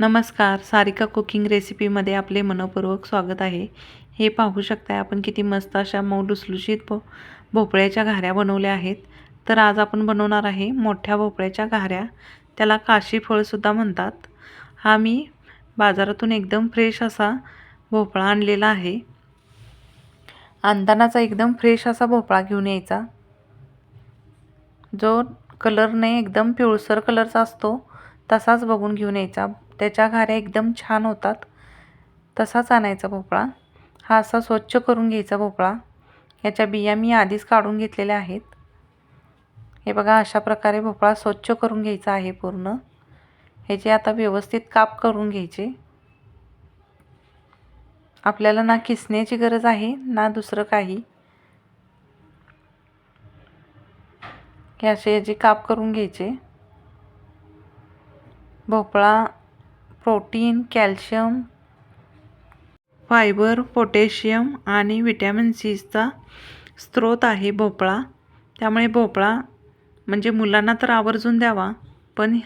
नमस्कार सारिका कुकिंग रेसिपीमध्ये आपले मनपूर्वक स्वागत आहे. हे पाहू शकताय आपण किती मस्त अशा मऊ लुसलुशीत भो भोपळ्याच्या घाऱ्या बनवल्या आहेत. तर आज आपण बनवणार आहे मोठ्या भोपळ्याच्या घाऱ्या. त्याला काशी फळसुद्धा म्हणतात. हा मी बाजारातून एकदम फ्रेश असा भोपळा आणलेला आहे. आणतानाचा एकदम फ्रेश असा भोपळा घेऊन यायचा. जो कलरने एकदम पिवळसर कलरचा असतो तसाच बघून घेऊन यायचा. त्याच्या घाऱ्या एकदम छान होतात. तसाच आणायचा भोपळा. हा असा स्वच्छ करून घ्यायचा भोपळा. याच्या बिया मी आधीच काढून घेतलेल्या आहेत. हे बघा अशा प्रकारे भोपळा स्वच्छ करून घ्यायचा आहे पूर्ण. ह्याचे आता व्यवस्थित काप करून घ्यायचे. आपल्याला ना किसण्याची गरज आहे ना दुसरं काही. हे असे याचे काप करून घ्यायचे. भोपळा प्रोटीन कॅल्शियम फायबर पोटॅशियम आणि विटॅमिन सीचा स्रोत आहे भोपळा. त्यामुळे भोपळा म्हणजे मुलांना तर आवर्जून द्यावा पण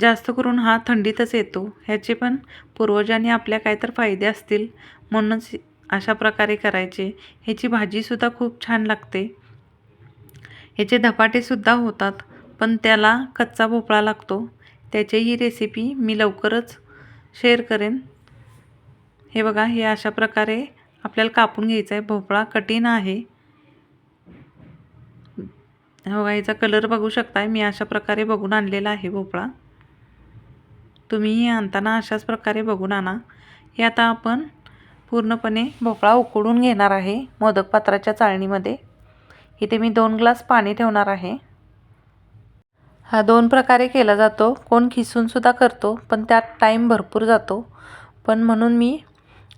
जास्त करून हा थंडीतच येतो. ह्याचे पण पूर्वजांनी आपल्या काय तर फायदे असतील म्हणूनच अशा प्रकारे करायचे. ह्याची भाजीसुद्धा खूप छान लागते. ह्याचे धपाटेसुद्धा होतात पण त्याला कच्चा भोपळा लागतो. त्याचीही रेसिपी मी लवकरच शेअर करेन. हे बघा हे अशा प्रकारे आपल्याला कापून घ्यायचं आहे. भोपळा कठीण आहे. हो बघा याचा कलर बघू शकताय. मी अशा प्रकारे बघून आणलेला आहे भोपळा. तुम्हीही आणताना अशाच प्रकारे बघून आणा. हे आता आपण पूर्णपणे भोपळा उकडून घेणार आहे. मोदक पात्राच्या चाळणीमध्ये. इथे मी दोन ग्लास पाणी ठेवणार आहे. हा दोन प्रकारे केला जातो. कोण खिसूनसुद्धा करतो पण त्यात टाईम भरपूर जातो. पण म्हणून मी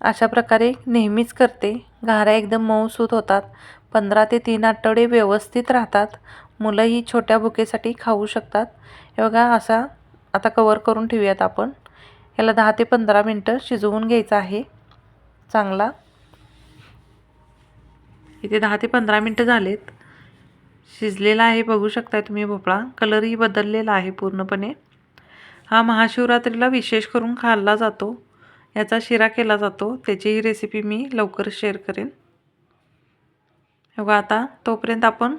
अशा प्रकारे नेहमीच करते. घाऱ्या एकदम मऊसूत होतात. पंधरा ते तीन आठवडे व्यवस्थित राहतात. मुलंही छोट्या बुकेसाठी खाऊ शकतात. हे बघा असा आता कवर करून ठेवूयात आपण. याला दहा ते पंधरा मिनटं शिजवून घ्यायचं आहे. चांगला. इथे दहा ते पंधरा मिनटं झालेत. शिजलेला आहे बघू शकताय तुम्ही भोपळा. कलरही बदललेला आहे पूर्णपणे. हा महाशिवरात्रीला विशेष करून खाल्ला जातो. याचा शिरा केला जातो. त्याचीही रेसिपी मी लवकर शेअर करेन. बघा आता तोपर्यंत आपण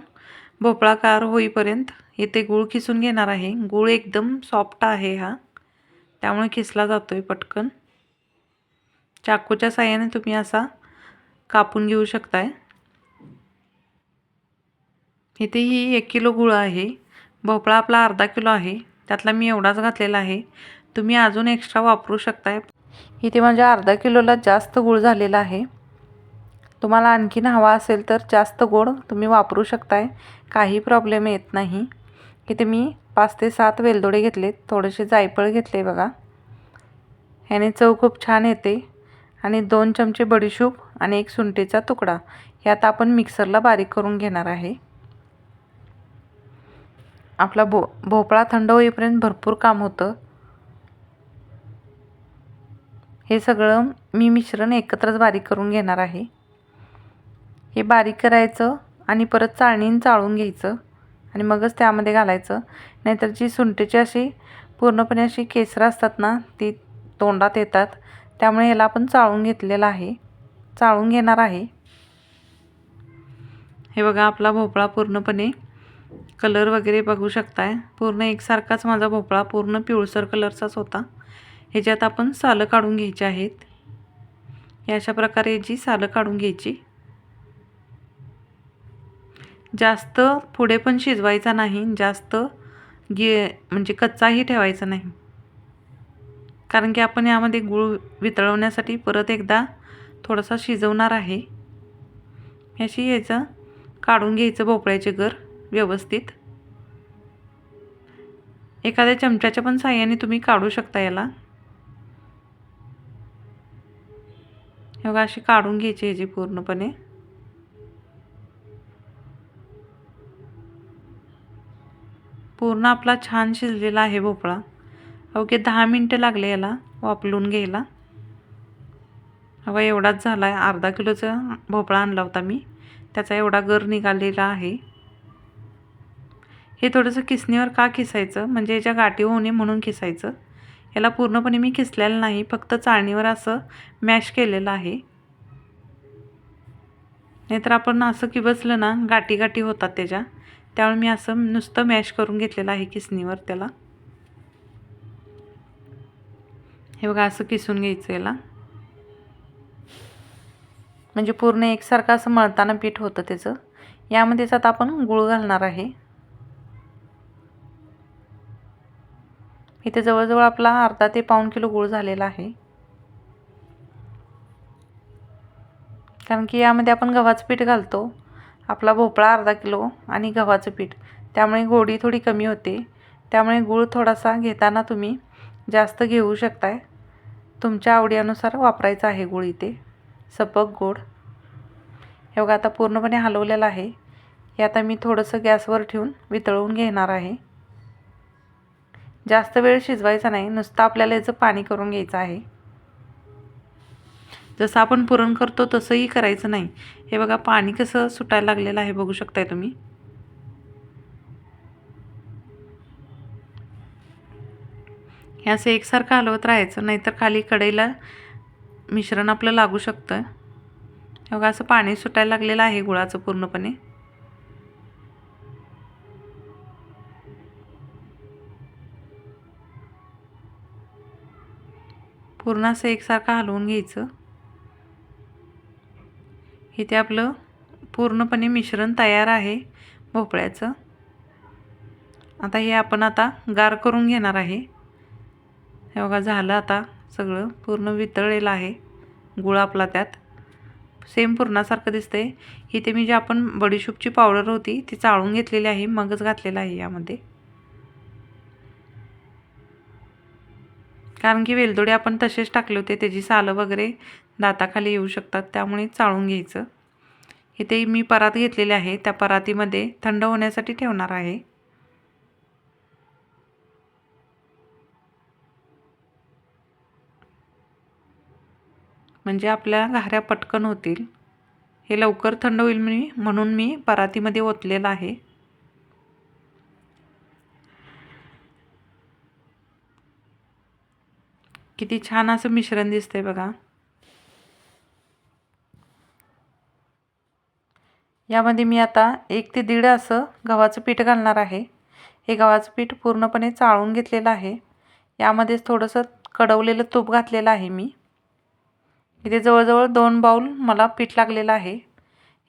भोपळा कार होईपर्यंत इथे गूळ खिसून घेणार आहे. गूळ एकदम सॉफ्ट आहे हा. त्यामुळे खिसला जातो आहे पटकन. चाकूच्या साह्याने तुम्ही असा कापून घेऊ शकताय. इथे ही एक किलो गुळ आहे. भोपळा आपला अर्धा किलो आहे. त्यातला मी एवढाच घातलेला आहे. तुम्ही अजून एक्स्ट्रा वापरू शकताय. इथे माझ्या अर्धा किलोला जास्त गुळ झालेला आहे. तुम्हाला आणखीन हवा असेल तर जास्त गोड तुम्ही वापरू शकताय. काही प्रॉब्लेम येत नाही. इथे मी पाच ते सात वेलदोडे घेतलेत थोडेसे जायफळ घेतले बघा. ह्याने चव खूप छान येते. आणि दोन चमचे बडीशूप आणि एक सुंठीचा तुकडा. ह्यात आपण मिक्सरला बारीक करून घेणार आहे. आपला भो भोपळा थंड होईपर्यंत भरपूर काम होतं. हे सगळं मी मिश्रण एकत्रच बारीक करून घेणार आहे. हे बारीक करायचं आणि परत चाळणीन चाळून घ्यायचं आणि मगच त्यामध्ये घालायचं. नाहीतर जी सुंटीची अशी पूर्णपणे अशी केसरं असतात ना ती तोंडात येतात. त्यामुळे ह्याला आपण चाळून घेतलेलं आहे. चाळून घेणार आहे. हे बघा आपला भोपळा पूर्णपणे कलर वगैरे बघू शकताय. पूर्ण एकसारखाच माझा भोपळा पूर्ण पिवळसर कलरचाच होता. ह्याच्यात आपण सालं काढून घ्यायची आहेत. अशा प्रकारे जी सालं काढून घ्यायची. जास्त पुढे पण शिजवायचा नाही जास्त गे म्हणजे कच्चाही ठेवायचा नाही. कारण की आपण यामध्ये गूळ वितळवण्यासाठी परत एकदा थोडासा शिजवणार आहे. अशी याचं काढून घ्यायचं भोपळ्याचे गर. व्यवस्थित. एखाद्या चमच्याच्या पण साह्याने तुम्ही काढू शकता याला. हे बघा अशी काढून घ्यायची ह्याची पूर्णपणे. पूर्ण आपला छान शिजलेला आहे भोपळा. ओके दहा मिनटं लागले याला वापलून घ्यायला. हवा एवढाच झाला आहे अर्धा किलोचा भोपळा आणला होता मी. त्याचा एवढा गर निघालेला आहे. हे थोडंसं किसणीवर का किसायचं म्हणजे याच्या गाठी होऊ नये म्हणून किसायचं याला पूर्णपणे मी खिसलेलं नाही फक्त चाळणीवर असं मॅश केलेलं आहे. नाहीतर आपण असं की बसलं ना गाठी गाठी होतात त्याच्या. त्यामुळे मी असं नुसतं मॅश करून घेतलेलं आहे किसणीवर त्याला. हे बघा असं किसून घ्यायचं याला. म्हणजे पूर्ण एकसारखं असं मळताना पीठ होतं त्याचं. यामध्येच आता आपण गुळ घालणार आहे. इथे जवळजवळ आपला अर्धा ते पाऊण किलो गूळ झालेला आहे. कारण की यामध्ये आपण गव्हाचं पीठ घालतो. आपला भोपळा अर्धा किलो आणि गव्हाचं पीठ. त्यामुळे गोडी थोडी कमी होते. त्यामुळे गूळ थोडासा घेताना तुम्ही जास्त घेऊ शकताय. तुमच्या आवडीनुसार वापरायचं आहे गूळ इथे. सपक गोड. हे बघा आता पूर्णपणे हलवलेलं आहे. हे आता मी थोडंसं गॅसवर ठेवून वितळवून घेणार आहे. जास्त वेळ शिजवायचा नाही नुसतं आपल्याला याचं पाणी करून घ्यायचं आहे. जसं आपण पुरण करतो तसंही करायचं नाही. हे बघा पाणी कसं सुटायला लागलेलं आहे बघू शकताय तुम्ही. हे असं एकसारखं हलवत राहायचं नाहीतर खाली कढईला मिश्रण आपलं लागू शकतं. हे बघा असं पाणी सुटायला लागलेलं आहे गुळाचं पूर्णपणे. पूर्ण असं एकसारखं हलवून घ्यायचं. इथे आपलं पूर्णपणे मिश्रण तयार आहे भोपळ्याचं. आता हे आपण आता गार करून घेणार आहे. हे बघा झालं आता सगळं पूर्ण वितळलेलं आहे. गुळ आपला त्यात. सेम पुरणासारखं दिसतंय. इथे मी जे आपण बडीशूपची पावडर होती ती चाळून घेतलेली आहे मगच घातलेलं आहे यामध्ये. कारण की वेलदोडे आपण तसेच टाकले होते त्याची सालं वगैरे दाताखाली येऊ शकतात त्यामुळे चाळून घ्यायचं. इथे मी परात घेतलेले आहे त्या परातीमध्ये थंड होण्यासाठी ठेवणार आहे. म्हणजे आपल्या घाऱ्या पटकन होतील. हे लवकर थंड होईल मी म्हणून मी परातीमध्ये ओतलेलं आहे. किती छान असं मिश्रण दिसतंय बघा. यामध्ये मी आता एक ते दीड असं गव्हाचं पीठ घालणार आहे. हे गव्हाचं पीठ पूर्णपणे चाळून घेतलेलं आहे. यामध्येच थोडंसं कडवलेलं तूप घातलेलं आहे मी. इथे जवळजवळ दोन बाऊल मला पीठ लागलेलं आहे.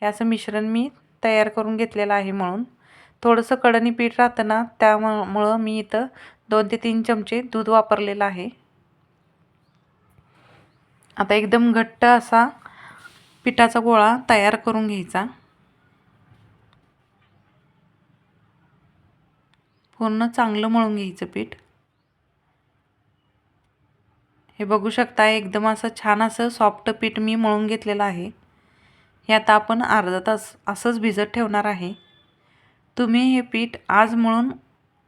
हे असं मिश्रण मी तयार करून घेतलेलं आहे म्हणून. थोडंसं कडणी पीठ राहतं ना त्यामुळं मी इथं दोन ते तीन चमचे दूध वापरलेलं आहे. आता एकदम घट्ट असा पिठाचा गोळा तयार करून घ्यायचा. पूर्ण चांगलं मळून घ्यायचं पीठ. हे बघू शकता एकदम असं छान असं सॉफ्ट पीठ मी मळून घेतलेलं आहे. हे आता आपण अर्धा तास असंच भिजत ठेवणार आहे. तुम्ही हे पीठ आज मळून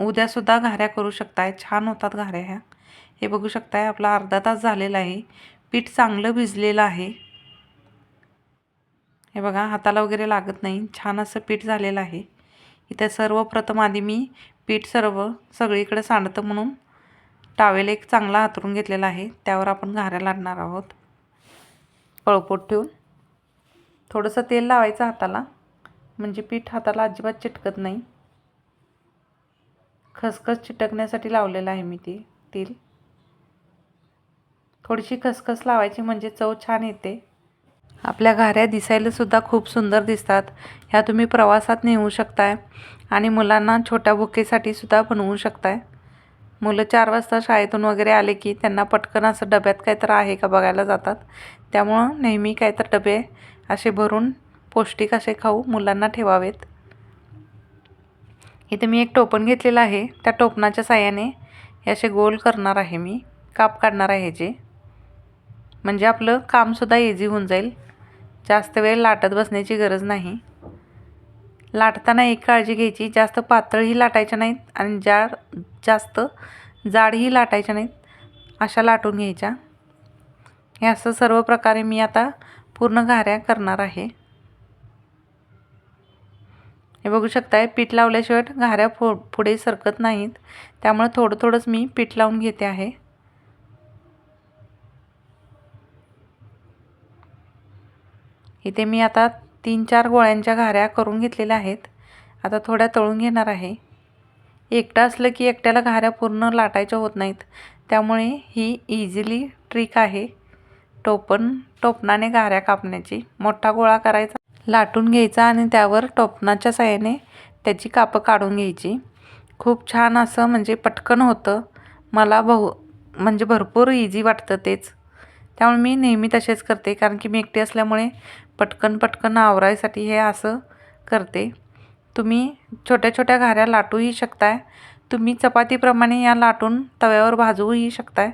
उद्यासुद्धा घाऱ्या करू शकताय. छान होतात घाऱ्या ह्या. हे बघू शकताय आपला अर्धा तास झालेला आहे. पीठ चांगलं भिजलेलं आहे. हे बघा हाताला वगैरे लागत नाही. छान असं पीठ झालेलं आहे. इथं सर्वप्रथम आधी मी पीठ सर्व सगळीकडे सांडतं म्हणून टावेल एक चांगला हातरून घेतलेला आहे. त्यावर आपण घाऱ्या लाडणार आहोत. पळपोट ठेवून. थोडंसं तेल लावायचं हाताला. म्हणजे पीठ हाताला अजिबात चिटकत नाही. खसखस चिटकण्यासाठी लावलेलं आहे मी ते तेल. थोडीशी खसखस लावायची म्हणजे चव छान येते. आपल्या घाऱ्या दिसायलासुद्धा खूप सुंदर दिसतात. ह्या तुम्ही प्रवासात नेऊ शकताय आणि मुलांना छोट्या बुकेसाठी सुद्धा बनवू शकताय. मुलं चार वाजता शाळेतून वगैरे आले की त्यांना पटकन असं डब्यात काहीतरी आहे का बघायला जातात. त्यामुळं नेहमी काहीतरी डबे असे भरून पौष्टिक असे खाऊ मुलांना ठेवावेत. इथे मी एक टोपण घेतलेलं आहे. त्या टोपणाच्या साह्याने हे असे गोल करणार आहे मी. काप काढणार आहे जे. म्हणजे आपलं कामसुद्धा इझी होऊन जाईल. जास्त वेळ लाटत बसण्याची गरज नाही. लाटताना एक काळजी घ्यायची जास्त पातळही लाटायच्या नाहीत आणि जाड जास्त जाडही लाटायच्या नाहीत अशा लाटून घ्यायच्या. हे असं सर्व प्रकारे मी आता पूर्ण घाऱ्या करणार आहे. हे बघू शकताय पीठ लावल्याशिवाय घाऱ्या फो पुढे सरकत नाहीत. त्यामुळे थोडं थोडंच मी पीठ लावून घेते आहे. इथे मी आता तीन चार गोळ्यांच्या घाऱ्या करून घेतलेल्या आहेत. आता थोड्या तळून घेणार आहे. एकटं असलं की एकट्याला घाऱ्या पूर्ण लाटायच्या होत नाहीत. त्यामुळे ही इझिली ट्रिक आहे. टोपण टोपणाने घाऱ्या कापण्याची. मोठा गोळा करायचा. लाटून घ्यायचा आणि त्यावर टोपणाच्या साहाय्याने त्याची कापं काढून घ्यायची. खूप छान असं म्हणजे पटकन होतं. मला बहु म्हणजे भरपूर इझी वाटतं तेच. त्यामुळे मी नेहमी तसेच करते. कारण की मी एकटी असल्यामुळे पटकन पटकन आवरायसाठी हे असं करते. तुम्ही छोट्या छोट्या घाऱ्या लाटूही शकताय. तुम्ही चपातीप्रमाणे या लाटून तव्यावर भाजूही शकताय.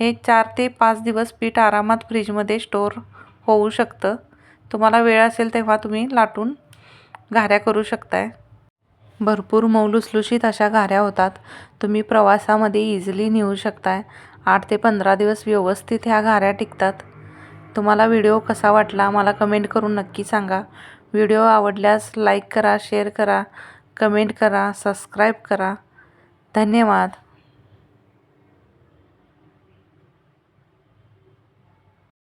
हे चार ते पाच दिवस पीठ आरामात फ्रीजमध्ये स्टोअर होऊ शकतं. तुम्हाला वेळ असेल तेव्हा तुम्ही लाटून घाऱ्या करू शकताय. भरपूर मौलुसलुशीत अशा घाऱ्या होतात. तुम्ही प्रवासामध्ये इझिली नेऊ शकताय. आठ ते पंधरा दिवस व्यवस्थित ह्या घाऱ्या टिकतात. तुम्हाला व्हिडिओ कसा वाटला मला कमेंट करून नक्की सांगा. व्हिडिओ आवडल्यास लाईक करा शेअर करा कमेंट करा सबस्क्राईब करा. धन्यवाद.